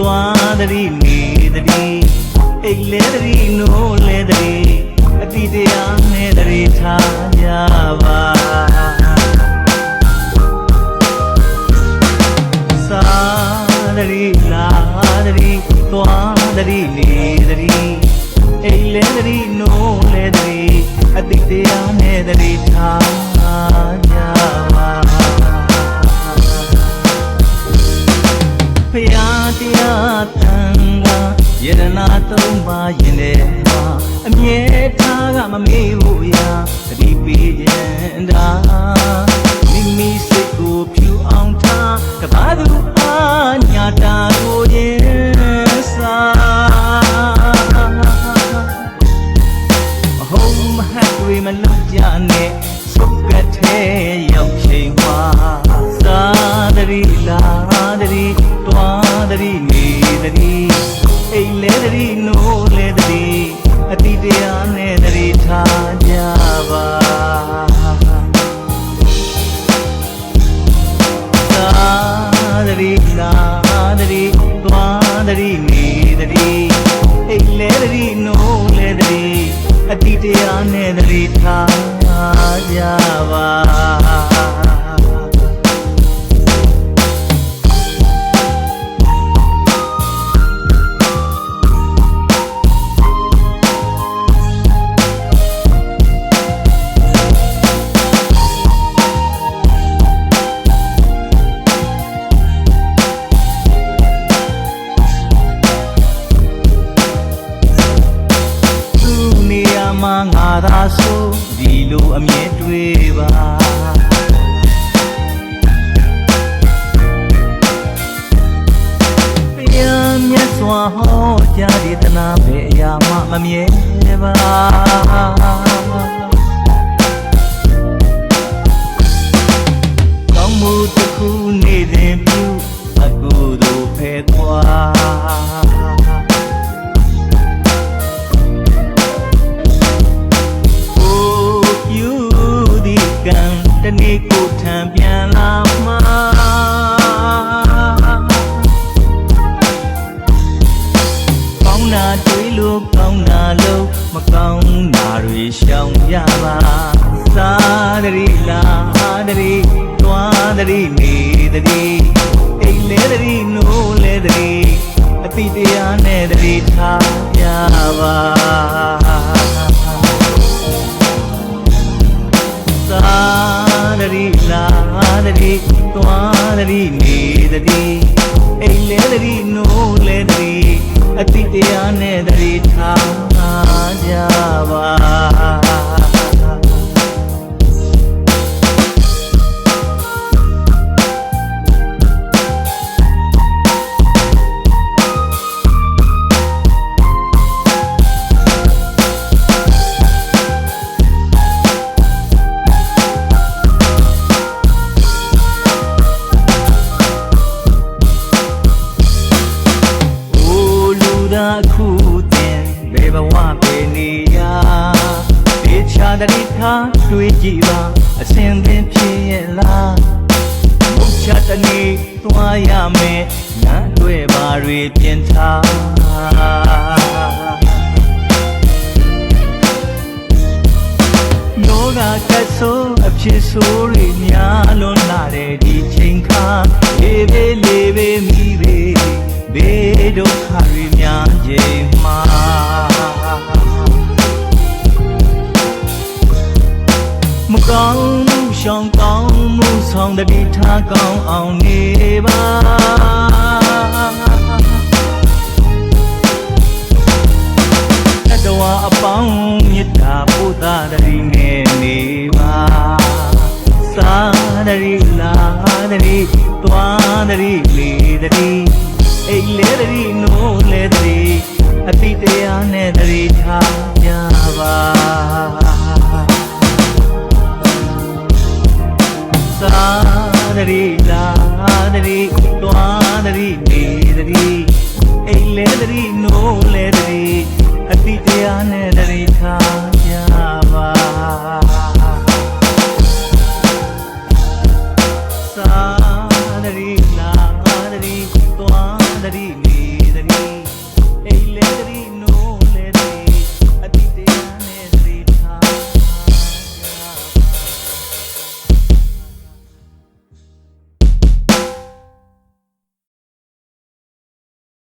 သွားတည်းနေတည်းအိတ်လဲတည်းနိုးလဲတည်းအတိတရားနဲ့တည်းထားကြပါစာတည်းလာတည်းသွားတည်းနေတည်းအိတ်လဲတည်းနိုးလဲတည်းအတိတရားနဲ့တည်းထားကြပါ ယရနာသုံးပါရင်လည်းမှာအမြဲထားကမမေ့ဘူးရာတတိပေးခြင်းတာမိမိစိတ်ကိုဖြူအောင်ထားကဘာသူအားညာတာကိုရင်စားမဟုတ်မဟတ်တွေမလုံးကြနဲ့စုပ်ကတဲ့ရောက်ချိန်မှာသာတရီလာတရီတွားတရီနေတရီ အိမ်လဲတရီနိုးလဲတရီအတိတရားနဲ့တရီထားကြပါသာတရီလာတရီတွားတရီနေတရီအိမ်လဲတရီနိုးလဲတရီအတိတရားနဲ့တရီထားကြပါ အမြဲတွေ့ပါ သာတရီလာတရီတွားတရီနေတရီအိမ်လဲတရီနိုးလဲတရီအတိတရားနဲ့တရီထားကြပါသာတရီလာတရီသွားတရီနေတရီအိမ်လဲတရီနိုးလဲတရီအတိတရားနဲ့တရီ ထားတွေးကြည့်ပါအစင်သင်ဖြစ်ရဲ့လားမုတ်ချတနေသွားရမယ်နန်းတွေပါတွေပြင်ထားနောကကတ်ဆိုးအဖြစ်ဆိုးတွေများလွန်လာတဲ့ဒီချိန်ခါလေးပဲလေးပဲမိပဲဘေးဒုက္ခတွေများချိန် တတိထားကောင်းအောင်နေပါတတဝအပေါင်းမေတ္တာပို့တာတရီငယ်နေပါသာတရီလာတရီတွားတရီလေတရီအိတ်လဲတရီနိုးလဲတရီအတိတရားနဲ့တရီထားကြ လဲတရီနိုးလဲတရီအတိတရားနဲ့တရီထားကြပါ